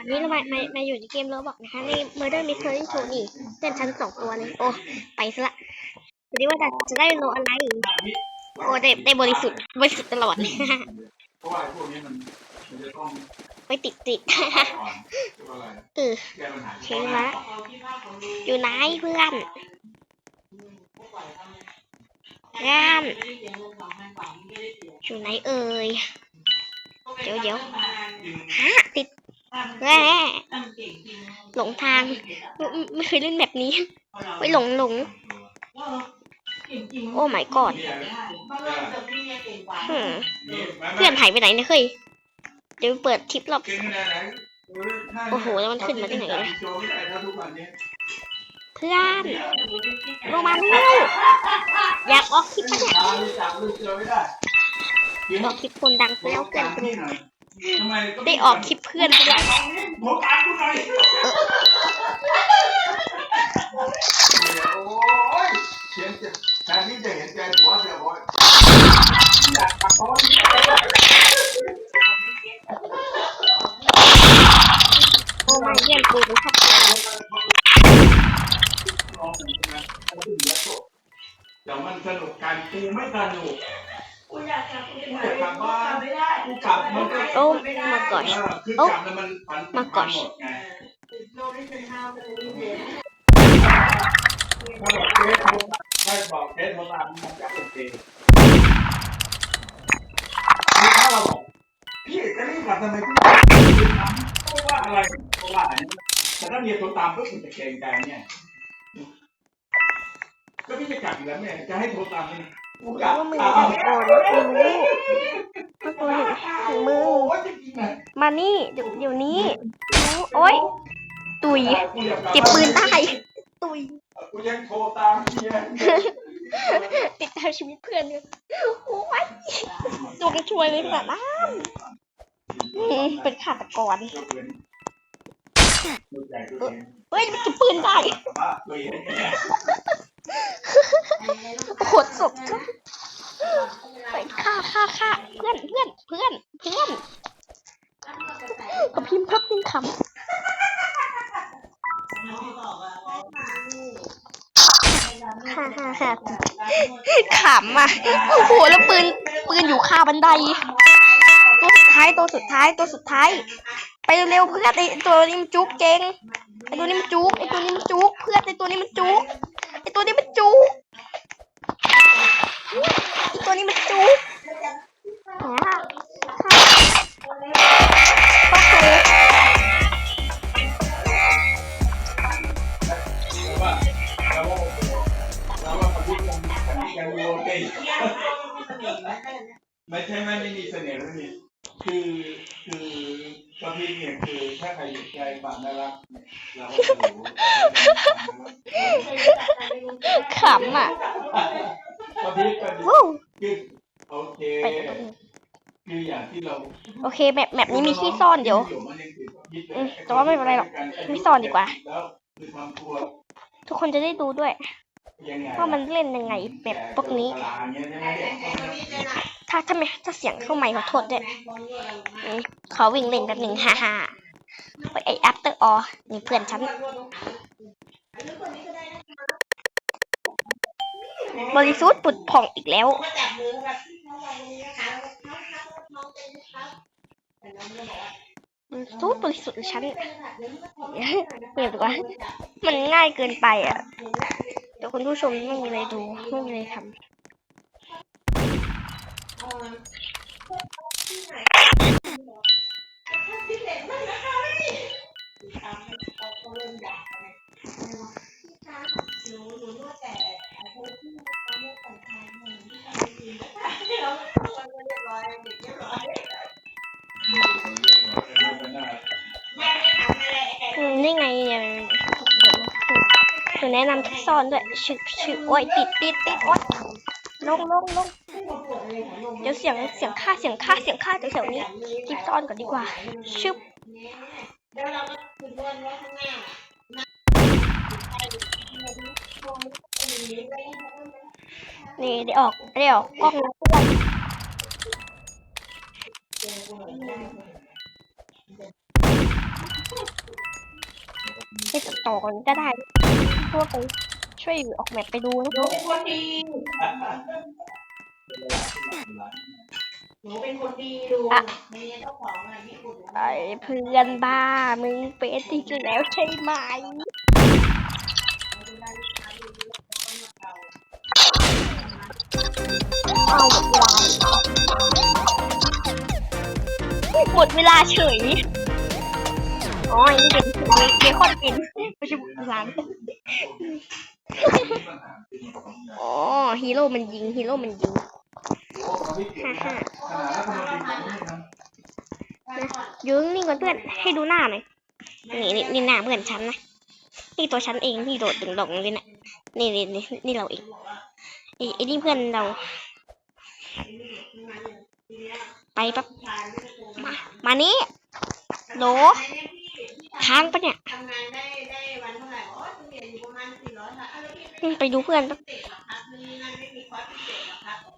วันนี้เรามามามาอยู่ในเกมโรบอกนะคะ ใน Murder Mystery 2นี่เพื่อนชั้นสองตัวเลย โอ้ ไปซะละดูดิว่าจะจะได้โลอะไร โอ้ได้ได้บริสุทธิ์บริสุทธิ์ตลอดเพราะว่าไอ้พวกนี้มันมันจะต้องไปติดติดก่อนเรียกว่าอะไรเออแก้ปัญหาเชื่อละอยู่ไหนเพื่อนเพื่อนอยู่ไหนเอ่ย เดี๋ยวเดี๋ยวฮะติด แร่หลงทางไม่ไม่เคยเล่นแบบนี้ไม่หลงหลงโอ้ my god อืมเพื่อนหายไปไหนเนี่ยเฮ้ยเดี๋ยวเปิดทริปรอบโอ้โหแล้วมันขึ้นมาได้ไงวะโชว์ไม่ได้เท่าทุกวันนี้เพื่อนลงมาเร็วอยากออกคลิปปะเนี่ยออกคลิปคนดังแล้วเพื่อนไหน ทำไมต้องได้ออกคลิปเพื่อนไปแล้วผมอ่านกูหน่อยโอ้ยเขียนจะแทนที่จะเห็นใจหัวเดี๋ยวโอ้ยอยากตะโกนโอ้ไม่เยี่ยมกูเป็นชอบเดี๋ยวมันสนุกกันกูไม่สนุก กูอยากกลับกูกูอยากกลับบ้านไม่ได้กูกลับมันก็โอ้มาก่อน เออคือกลับแล้วมันฝันมาก่อนหมดไงโลได้เป็นห้าวเป็นนี่เดียวถ้าบอกเฟซโทรได้บอกเฟซโทรตามมันจะโอเคคือถ้าเราบอกพี่จะรีบกลับทำไมพี่เพราะว่าอะไรเพราะว่าอะไรแต่ถ้าเมียโทรตามก็คุณจะเกรงใจเนี่ยก็พี่จะกลับอยู่แล้วเนี่ยจะให้โทรตามเนี่ย กูกลับว่ามึงอ้าจะวโอนรู้ว่ากูเห็นถึงมือ มานี่เดี๋ยวเดี๋ยวนี้รู้โอ๊ย ตุย เก็บปืนได้ตุย กูยังโทรตามเมียติดตามชีวิตเพื่อนเนี่ยโอ้ยตัวกระช่วยเลยขนาดนั้นอืมเป็นฆาตกรเฮ้ยมันเก็บปืนได้ โคตรศพไปฆ่าฆ่าฆ่าเพื่อนเพื่อนเพื่อนเพื่อนกับพิมพ์ครับพิมพ์คำฮ่าฮ่าฮ่าขำอะโอ้โหแล้วปืนปืนอยู่คาบันได ตัวสุดท้ายตัวสุดท้ายตัวสุดท้าย ไปเร็วเพื่อนไอตัวนี้มันจุกเก่งไอตัวนี้มันจุกไอตัวนี้มันจุกเพื่อนไอตัวนี้มันจุก ตัวนี้มันจุกไอตัวนี้มันจุกเนี่ยโอเคไม่ใช่ไม่ไม่มีเสน่ห์ไม่มีคือคือ ตอนที่เนี่ยคือถ้าใครอยู่ใจความน่ารักเนี่ยเราก็จะรู้ขำอะตอนที่ก็ดีวู้คือโอเคไปกันตรงนี้คืออย่างที่เราโอเคแบบแบบนี้มีที่ซ่อนเดี๋ยวอืมแต่ว่าไม่เป็นไรหรอกไม่ซ่อนดีกว่าแล้วคือทำตัวทุกคนจะได้ดูด้วยยังไงว่ามันเล่นยังไงแบบพวกนี้ ถ้าถ้าไม่ถ้าเสียงเข้าไมค์ขอโทษด้วยอืมขอวิ่งเล่นแป๊บหนึ่งฮ่าฮ่าไปไอ after all นี่เพื่อนฉันบริสุทธิ์ปุดผ่องอีกแล้วบริสุทธิ์บริสุทธิ์ฉันเงียบดีกว่า มันง่ายเกินไปอะเดี๋ยวคุณผู้ชมไม่มีอะไรดู ไม่มีอะไรทำ อืมนี่ไงเนี่ยเดี๋ยวหนูแนะนำที่ซ่อนด้วยชื่อชื่อโอ้ยติดติดติดโอ๊ยลงลงลง เดี๋ยวเสียงเสียงค่าเสียงค่าเสียงค่าแถวๆนี้ที่ซ่อนก่อนดีกว่า ชึบนี่ได้ออกได้ออกกล้องแล้วไปตัดต่อกันก็ได้พว่าไปช่วยออกแบบไปดูนะ หนูเป็นคนดีหนูเป็นคนดีดูมีเจ้าของอะไรญี่ปุ่นไอ้เพื่อนบ้า มึงเป็นที่แล้วใช่ไหมเอาหมดเวลาหมดเวลาเฉยอ๋ออันนี่เป็นเบคอนกินไม่ใช่ร้านอ๋อฮีโร่มันยิงฮีโร่มันยิง ฮ่าฮ่าขนาดรัฐมนตรีของนี่นะยืงนี่ก่อนเพื่อนให้ดูหน้าหน่อยนี่นี่นี่หน้าเพื่อนฉันนะนี่ตัวฉันเองที่โดดดึงดงเลยนะนี่นี่นี่นี่เราเองไอ้ไอ้นี่เพื่อนเรา ไปปั๊บมามานี่โหลทางปะเนี่ยทำงาน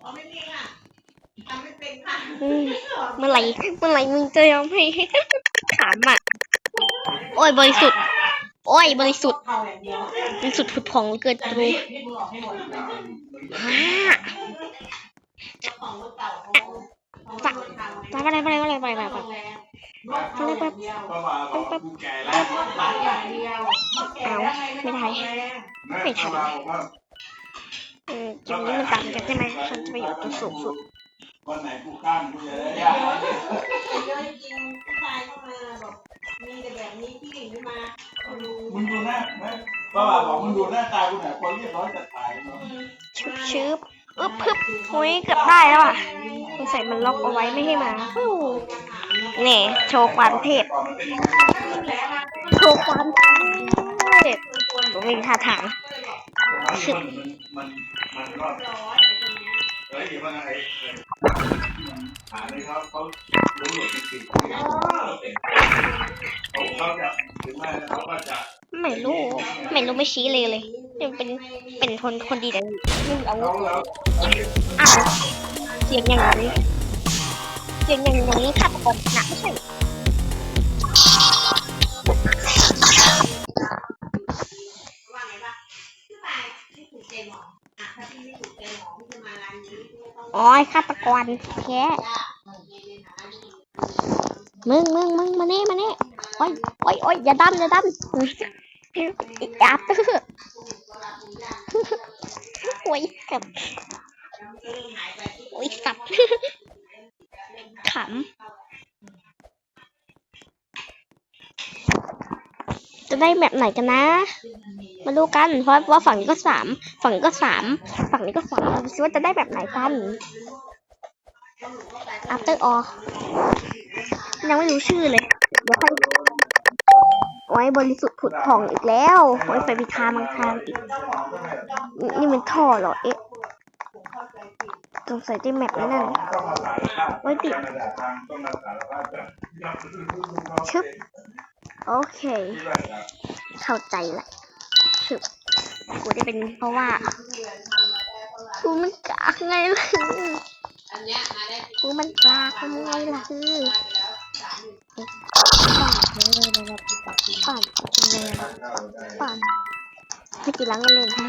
ได้ได้วันเท่าไหร่โอ้ยเรียนอยู่ประมาณสี่ร้อยค่ะแล้วพี่อืมไปดูเพื่อนแป๊บเด็กหรอครับมีงานไม่มีคอร์สพิเศษหรอครับอ๋อไม่มีค่ะทำไม่เป็นค่ะอืมเมื่อไหร่เมื่อไหร่มึงจะยอมให้ถามอะ โอ้ยบริสุทธิ์ โอ้ยบริสุทธิ์เอาอย่างเดียวบริสุทธิ์ผุดผ่องเหลือเกินแต่ดูนี่พี่มึงออกให้หมดฮ่าเจ้าของรถเก่าเขาเขาไปไปไปไปไปไปไปไปโรงแรมเพราะว่าบอกกูแก่แล้วบัตรอย่างเดียวเอาไม่ได้ไม่ทันเพราะว่าบอกว่าอืมจุดนี้มันต่างกันใช่ไหมฉันจะไปอยู่ตรงสูงสุดวันไหนกูข้ามกูจะได้ยากเยอะจริงผู้ชายเข้ามาบอกมีแต่แบบนี้พี่หญิงไม่มาดูมึงดูหน้านะเพราะว่าบอกมึงดูหน้าตากูไหนคนเรียบร้อยจะตายเนาะชึบชึบอึ๊บพึบโอ้ยเกือบได้แล้วอะสงสัยมันล็อกเอาไว้ไม่ให้มาฟู้แน่โชว์ความเทพก่อนมันเป็นยังไงโชว์ความเทพผมมีท่าทาง มันมันมันก็เฮ้ยมันอะไรหาในเขาเขารู้หลุดจริงๆเขาเขาจะถึงแม้เขาก็จะไม่รู้ไม่รู้ไม่ชี้เลยเลยเป็นเป็นคนคนดีแต่ไม่มีอาเขาธแล้วอ้าวเสียงอย่างนี้เสียงอย่างนี้ฆาตกรหนักไม่ใช่ ใจหมออะถ้าพี่ไม่ถูกใจหมอพี่จะมาร้านนี้พี่ไม่ต้องอ๋อฆาตกรแท้มึงมึงมึงมานี่มานี่โอ้ยโอ้ยโอ้ยอย่าดันอย่าดันอีกอาร์เตอร์โอ้ยกับโอ้ยสับขำจะได้แบบไหนกันนะ มาดูกัน เพราะว่าฝั่งนี้ก็สามฝั่งนี้ก็สามฝั่งนี้ก็สามดูสิว่าจะได้แบบไหนกัน after all ยังไม่รู้ชื่อเลย เดี๋ยวค่อยโอ้ยบริสุทธิ์ผุดผ่องอีกแล้วโอ้ยไปพิธามังคารอีก นี่มันท่อเหรอ เอ๊ะสงสัยได้แมปแล้วนั่นโอ้ยติดชึบโอเค เข้าใจละ ชึบกูได้เป็นเพราะว่ากูมันกากไงล่ะอันเนี้ยมาได้กูมันกากทำไงล่ะคือปั่นเลยเลยเลยปั่นไม่กี่ลังกันเล่นฮ่า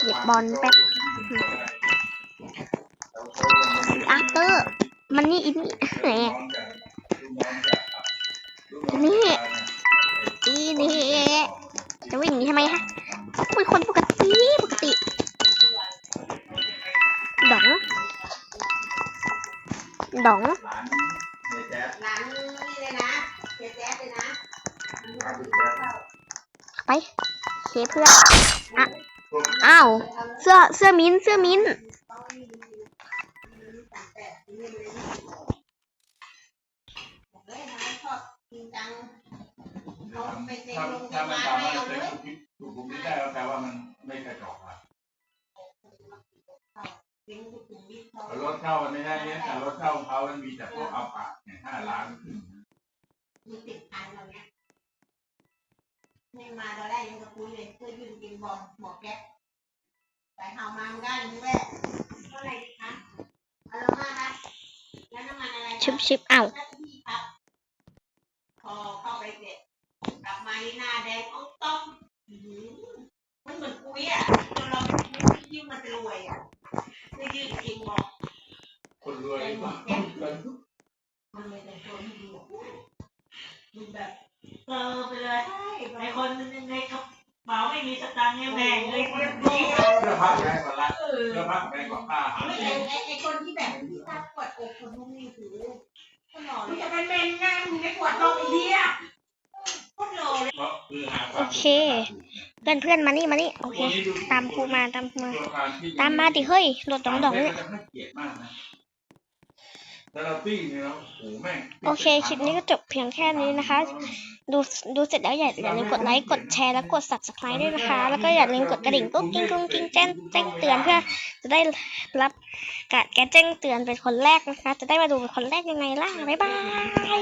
เหยียบบอลแป๊บอาร์เตอร์ มันนี่อินี่แหม ดองไปเคเพื่อนอะอ้าวเสื้อเสื้อมิ้นเสื้อมิ้นถ้าถ้ามันสามารเถูกบุกได้แล้วแปลว่ามันไม่กระจอกอะ รถเช่ามันไม่ได้เนี่ยแต่รถเช่าของเขามันมีแต่พวกเอาปากเนี่ยห้าล้านมีติดพันเราเนี่ยไม่มาตอนแรกยังจะคุยเลยเพื่อยืนกินบอลหมอกแก๊สแต่ข่าวมาม่นได้ยังแม่เท่าไร่ดีคะเอาละมาคะแล้วน้ำมันอะไรชิบชิบเอ้าพอเข้าไปเสร็จกลับมาหน้าแดงอ้องต้มมันเหมือนกุ้ยอะจนเราไม่ยิ้ว่ามันจะรวยอะ อกคนรวยบ้ในคนในก็เบาไม่มีสตางค์แม่งเลยเรียบร้อยเสื้อผ้าแพงกว่าละเสื้อผ้าแพงกว่าป้าไอคนที่แบบที่ตั้ปวดอกคนพวกนี้คือคนหอเจะเป็นเมนงานในปวดนมอีเดีย โอเค เพื่อนเพื่อนมานี่มานี่ โอเค ตามกูมาตามกูมา ตามมาดิเฮ้ยรถดองดองเนี่ยโอเค คลิปนี้ก็จบเพียงแค่นี้นะคะ ดูดูเสร็จแล้วอย่าอย่าลืมกดไลค์ กดแชร์ และกด subscribe ด้วยนะคะ แล้วก็อย่าลืมกดกระดิ่งกุ๊กกิ้งกุ๊กกิ้งแจ้งแจ้งเตือนเพื่อ จะได้รับการแจ้งเตือนเป็นคนแรกนะคะ จะได้มาดูเป็นคนแรกยังไงล่ะ บ๊ายบาย